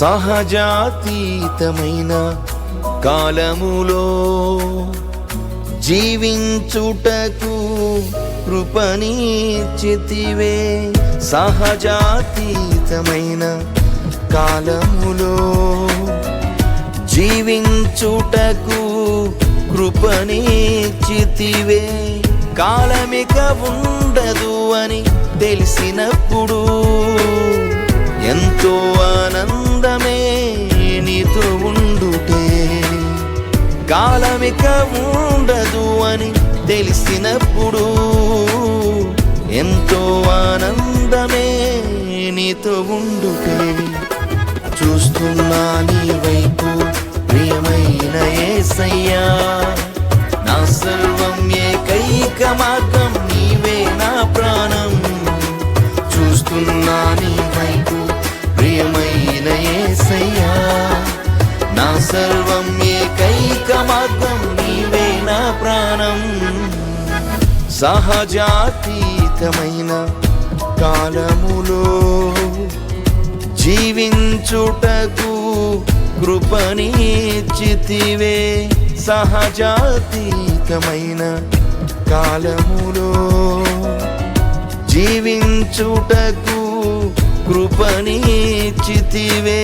సహజాతీతమైన కాలములో జీవించుటకు కృపణీచితివే సహజాతీతమైన కాలములో జీవించుటకు కృపణీచితివే కాలమిక ఉండదు అని తెలిసినప్పుడు ఎంతో కాలమిక ఉండదు అని తెలిసినప్పుడు ఎంతో ఆనందమే నీతో ఉండుటే చూస్తున్నా నీ వైపు ప్రియమైన ఏసయ్యా. నా సర్వం ఏకైక మార్గం నీవే నా ప్రాణం. చూస్తున్నా నీ వైపు ప్రియమైన సర్వం ఏకైక మార్గం నీవే నా ప్రాణం సహజాతీతమైన కాలములో జీవించుటకు కృపణీచితివే సహజాతీతమైన కాలములో జీవించుటకు కృపణీచితివే